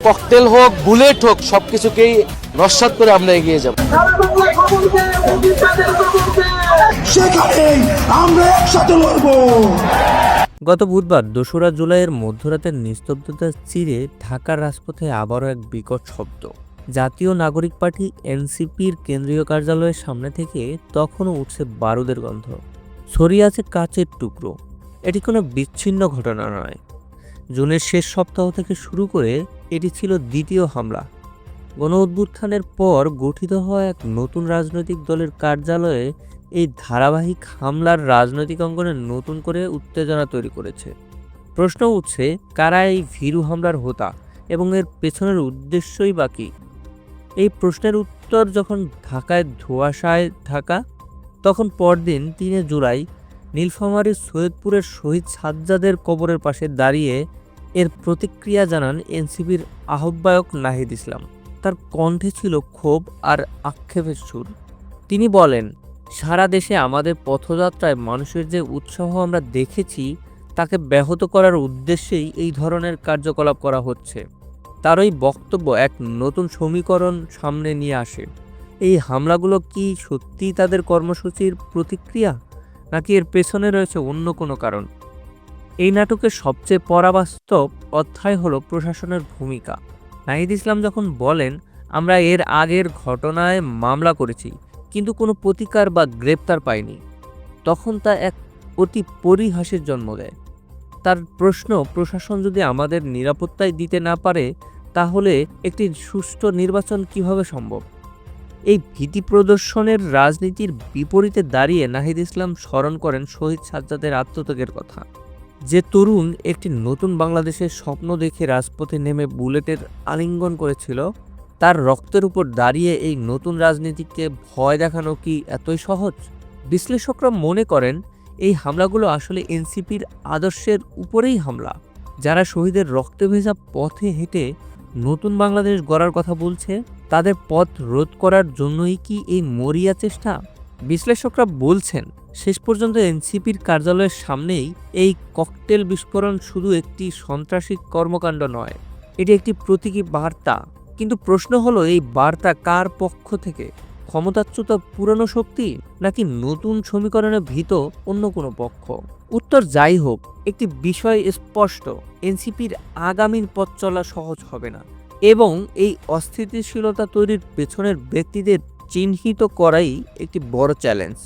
Cocktail হোক, bullet হোক, সবকিছুকেই নস্বাত করে আমরা এগিয়ে যাব। গত বুধবার দোসরা জুলাইয়ের মধ্যরাতের নিস্তব্ধতা চিরে ঢাকার রাজপথে আবারও এক বিকট শব্দ। জাতীয় নাগরিক পার্টি এনসিপির কেন্দ্রীয় কার্যালয়ের সামনে থেকে তখনও উঠছে বারুদের গন্ধ। ছড়িয়ে আছে কাচের টুকরো। এটি কোনো বিচ্ছিন্ন ঘটনা নয়। জুনের শেষ সপ্তাহ থেকে শুরু করে এটি ছিল দ্বিতীয় হামলা। গণ অভ্যুত্থানের পর গঠিত হওয়া এক নতুন রাজনৈতিক দলের কার্যালয়ে এই ধারাবাহিক হামলার রাজনৈতিক অঙ্গনে নতুন করে উত্তেজনা তৈরি করেছে। প্রশ্ন উঠছে, কারা এই ভীরু হামলার হোতা এবং এর পেছনের উদ্দেশ্যই বা কী? এই প্রশ্নের উত্তর যখন ঢাকায় ধোঁয়াশায় ঢাকা, তখন পরদিন তিনে জুলাই নীলফামারীর সৈয়দপুরের শহীদ সাজ্জাদের কবরের পাশে দাঁড়িয়ে এর প্রতিক্রিয়া জানান এনসিপির আহ্বায়ক নাহিদ ইসলাম। তার কণ্ঠে ছিল ক্ষোভ আর আক্ষেপের সুর। তিনি বলেন, সারা দেশে আমাদের পথযাত্রায় মানুষের যে উৎসাহ আমরা দেখেছি, তাকে ব্যাহত করার উদ্দেশ্যেই এই ধরনের কার্যকলাপ করা হচ্ছে। তার ওই বক্তব্য এক নতুন সমীকরণ সামনে নিয়ে আসে। এই হামলাগুলো কি সত্যিই তাদের কর্মসূচির প্রতিক্রিয়া? নাকি এর পেছনে রয়েছে অন্য কোনো কারণ? এই নাটকের সবচেয়ে পরাবাস্তব অধ্যায় হলো প্রশাসনের ভূমিকা। নাহিদ ইসলাম যখন বলেন, আমরা এর আগের ঘটনায় মামলা করেছি, কিন্তু কোনো প্রতিকার বা গ্রেপ্তার পায়নি তখন তা এক অতি পরিহাসের জন্ম দেয়। তার প্রশ্ন, প্রশাসন যদি আমাদের নিরাপত্তায় দিতে না পারে, তাহলে একটি সুষ্ঠু নির্বাচন কীভাবে সম্ভব? এই ভীতি প্রদর্শনের রাজনীতির বিপরীতে দাঁড়িয়ে নাহিদ ইসলাম স্মরণ করেন শহীদ সাজ্জাদের আত্মত্যাগের কথা। যে তরুণ একটি নতুন বাংলাদেশের স্বপ্ন দেখে রাজপথে নেমে বুলেটের আলিঙ্গন করেছিল, তার রক্তের উপর দাঁড়িয়ে এই নতুন রাজনীতিকে ভয় দেখানো কি এতই সহজ? বিশ্লেষকরা মনে করেন, এই হামলাগুলো আসলে এনসিপির আদর্শের উপরেই হামলা। যারা শহীদের রক্তে ভেজা পথে হেঁটে নতুন বাংলাদেশ গড়ার কথা বলছে, তাদের পথ রোধ করার জন্যই কি এই মরিয়া চেষ্টা? বিশ্লেষকরা বলছেন, শেষ পর্যন্ত এনসিপির কার্যালয়ের সামনেই এই ককটেল বিস্ফোরণ শুধু একটি সন্ত্রাসী কর্মকাণ্ড নয়, এটি একটি প্রতীকী বার্তা। কিন্তু প্রশ্ন হলো, এই বার্তা কার পক্ষ থেকে? ক্ষমতাচ্যুত পুরনো শক্তি নাকি নতুন সমীকরণে ভীত অন্য কোনো পক্ষ? উত্তর যাই হোক, একটি বিষয় স্পষ্ট, এনসিপির আগামীর পথ চলা সহজ হবে না। এবং এই অস্থিতিশীলতা তৈরির পেছনের ব্যক্তিদের চিহ্নিত করাই একটি বড় চ্যালেঞ্জ